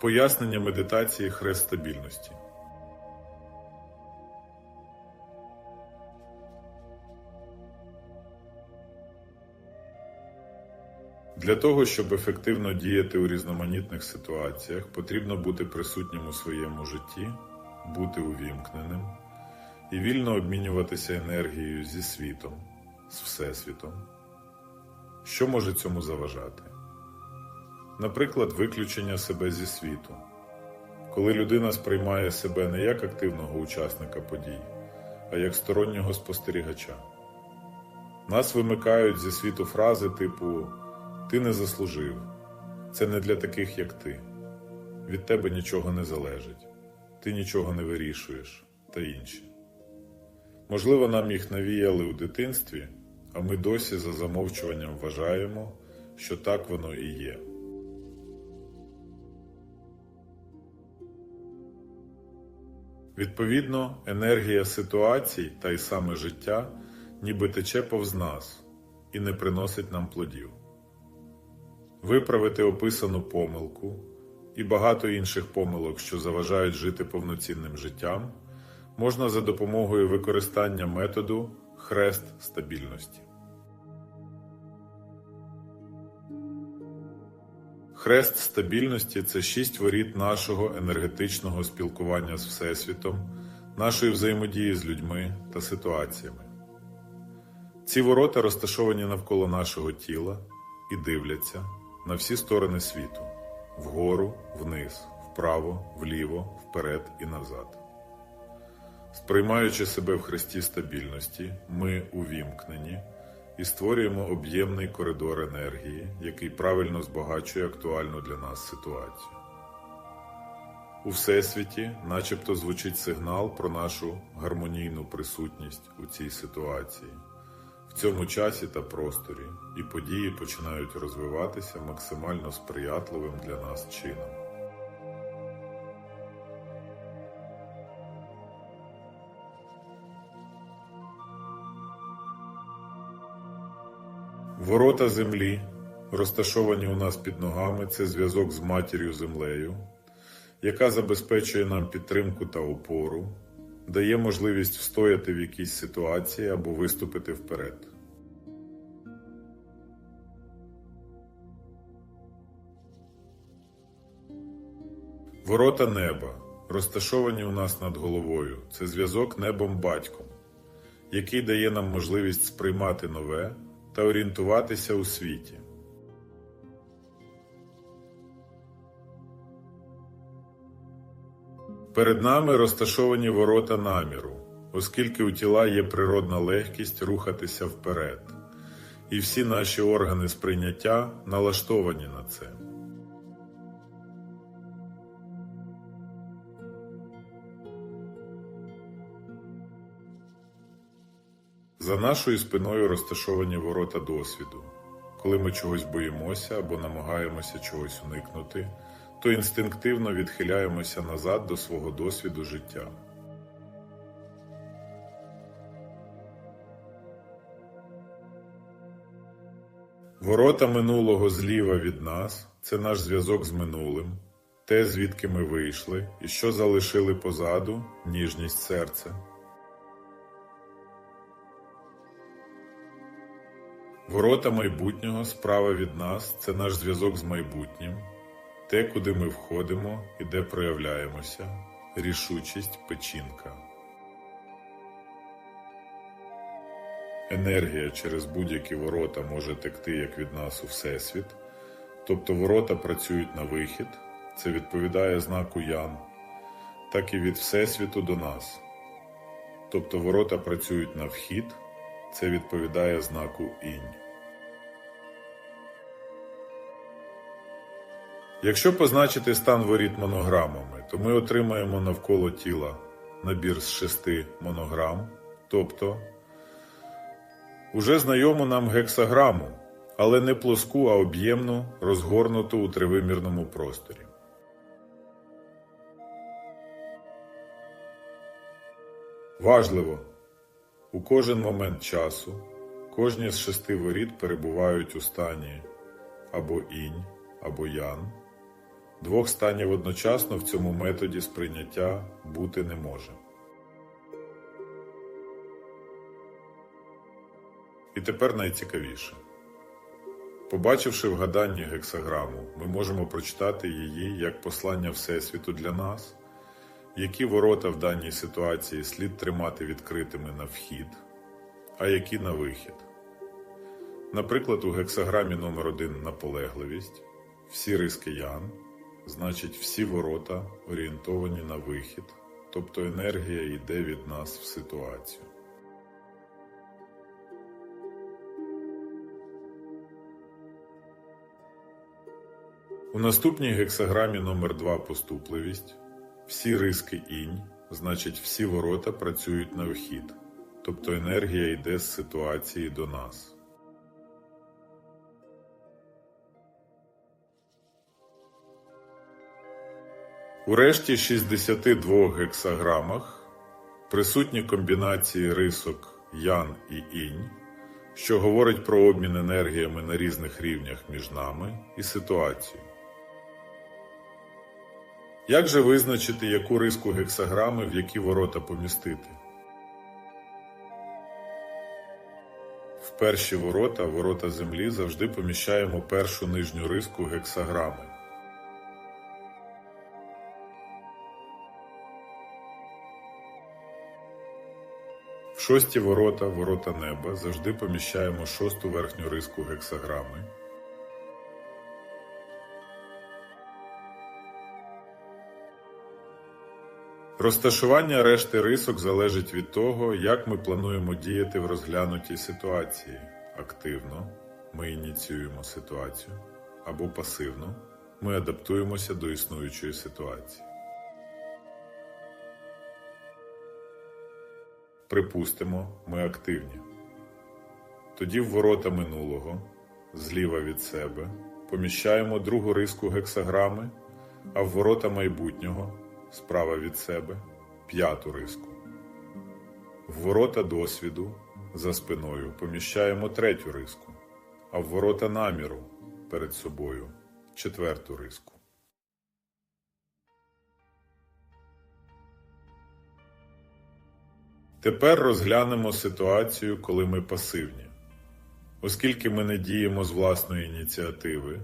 Пояснення медитації хрест стабільності. Для того, щоб ефективно діяти у різноманітних ситуаціях, потрібно бути присутнім у своєму житті, бути увімкненим і вільно обмінюватися енергією зі світом, з Всесвітом. Що може цьому заважати? Наприклад, виключення себе зі світу, коли людина сприймає себе не як активного учасника подій, а як стороннього спостерігача. Нас вимикають зі світу фрази типу Ти не заслужив, це не для таких, як ти, від тебе нічого не залежить, ти нічого не вирішуєш та інші. Можливо, нам їх навіяли у дитинстві, а ми досі за замовчуванням вважаємо, що так воно і є. Відповідно, енергія ситуацій та й саме життя ніби тече повз нас і не приносить нам плодів. Виправити описану помилку і багато інших помилок, що заважають жити повноцінним життям, можна за допомогою використання методу хрест стабільності. Хрест стабільності це шість воріт нашого енергетичного спілкування з Всесвітом, нашої взаємодії з людьми та ситуаціями. Ці ворота розташовані навколо нашого тіла і дивляться на всі сторони світу вгору, вниз, вправо, вліво, вперед і назад. Сприймаючи себе в хресті стабільності, ми увімкнені і створюємо об'ємний коридор енергії, який правильно збагачує актуальну для нас ситуацію. У Всесвіті начебто звучить сигнал про нашу гармонійну присутність у цій ситуації, в цьому часі та просторі, і події починають розвиватися максимально сприятливим для нас чином. Ворота землі, розташовані у нас під ногами, це зв'язок з матір'ю землею, яка забезпечує нам підтримку та опору, дає можливість встояти в якійсь ситуації або виступити вперед. Ворота неба, розташовані у нас над головою, це зв'язок небом батьком, який дає нам можливість сприймати нове та орієнтуватися у світі. Перед нами розташовані ворота наміру, оскільки у тіла є природна легкість рухатися вперед, і всі наші органи сприйняття налаштовані на це. За нашою спиною розташовані ворота досвіду. Коли ми чогось боїмося або намагаємося чогось уникнути, то інстинктивно відхиляємося назад до свого досвіду життя. Ворота минулого зліва від нас це наш зв'язок з минулим, те, звідки ми вийшли, і що залишили позаду ніжність серця. Ворота майбутнього справа від нас це наш зв'язок з майбутнім, те, куди ми входимо і де проявляємося, рішучість печінка. Енергія через будь-які ворота може текти як від нас у Всесвіт, тобто ворота працюють на вихід, це відповідає знаку Ян, так і від Всесвіту до нас. Тобто ворота працюють на вхід, це відповідає знаку інь. Якщо позначити стан воріт монограмами, то ми отримаємо навколо тіла набір з шести монограм, тобто уже знайому нам гексаграму, але не плоску, а об'ємну, розгорнуту у тривимірному просторі. Важливо, у кожен момент часу кожні з шести воріт перебувають у стані або інь, або ян, Двох станів одночасно в цьому методі сприйняття бути не може. І тепер найцікавіше. Побачивши в гаданні гексаграму, ми можемо прочитати її як послання Всесвіту для нас, які ворота в даній ситуації слід тримати відкритими на вхід, а які на вихід. Наприклад, у гексаграмі номер 1 наполегливість, всі риски Ян, значить всі ворота орієнтовані на вихід, тобто енергія йде від нас в ситуацію. У наступній гексаграмі номер 2 поступливість. Всі риски інь, значить всі ворота працюють на вхід, тобто енергія йде з ситуації до нас. У решті 62 гексаграмах присутні комбінації рисок Ян і Інь, що говорить про обмін енергіями на різних рівнях між нами і ситуацією. Як же визначити, яку риску гексаграми в які ворота помістити? В перші ворота, ворота землі, завжди поміщаємо першу нижню риску гексаграми. В шості ворота, ворота неба, завжди поміщаємо шосту верхню риску гексаграми. Розташування решти рисок залежить від того, як ми плануємо діяти в розглянутій ситуації. Активно ми ініціюємо ситуацію або пасивно ми адаптуємося до існуючої ситуації. Припустимо, ми активні. Тоді в ворота минулого, зліва від себе, поміщаємо другу риску гексаграми, а в ворота майбутнього справа від себе п'яту риску. В ворота досвіду за спиною поміщаємо третю риску, а в ворота наміру перед собою четверту риску. Тепер розглянемо ситуацію, коли ми пасивні. Оскільки ми не діємо з власної ініціативи,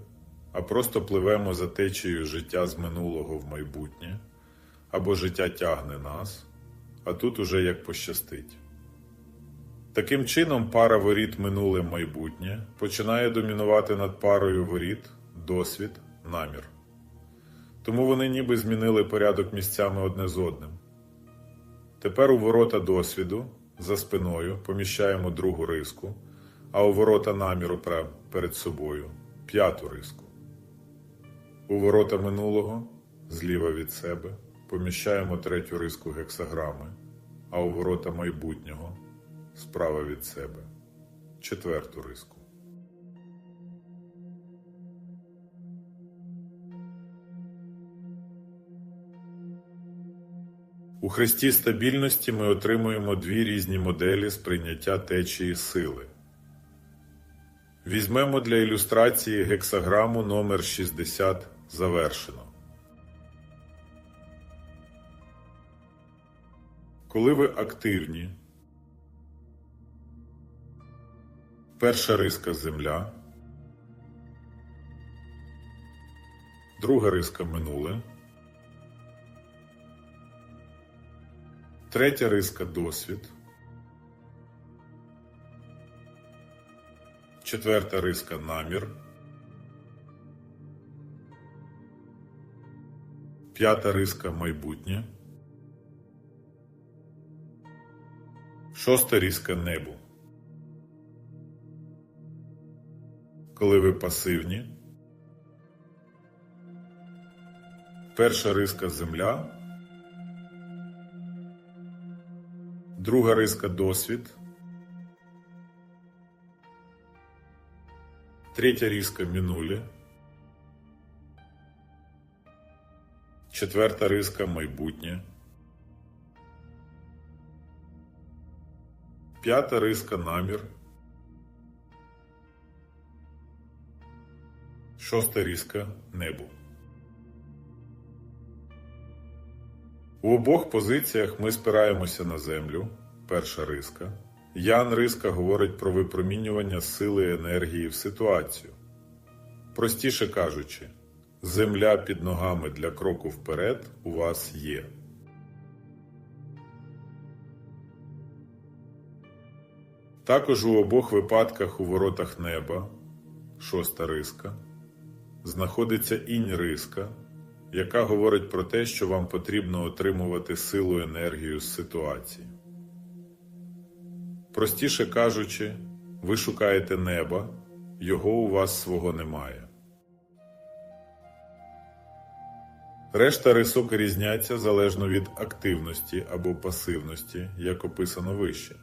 а просто пливемо за течією життя з минулого в майбутнє або життя тягне нас, а тут уже як пощастить. Таким чином, пара воріт минуле майбутнє починає домінувати над парою воріт, досвід, намір. Тому вони ніби змінили порядок місцями одне з одним. Тепер у ворота досвіду за спиною поміщаємо другу риску, а у ворота наміру перед собою п'яту риску. У ворота минулого зліва від себе поміщаємо третю риску гексаграми, а у ворота майбутнього справа від себе четверту риску. У хресті стабільності ми отримуємо дві різні моделі сприйняття течії сили. Візьмемо для ілюстрації гексаграму номер 60 завершено. Коли ви активні, перша риска земля, друга риска минуле, третя риска досвід, четверта риска намір, п'ята риска майбутнє. Шоста різка небу. Коли ви пасивні. Перша риска земля. Друга риска досвід. Третя різка минулі. Четверта риска майбутнє. П'ята риска намір. Шоста риска небо. У обох позиціях ми спираємося на землю. Перша риска. Ян риска говорить про випромінювання сили і енергії в ситуацію. Простіше кажучи, земля під ногами для кроку вперед у вас є. Також у обох випадках у воротах неба, шоста риска, знаходиться інь риска, яка говорить про те, що вам потрібно отримувати силу енергію з ситуації. Простіше кажучи, ви шукаєте неба, його у вас свого немає. Решта рисок різняться залежно від активності або пасивності, як описано вище.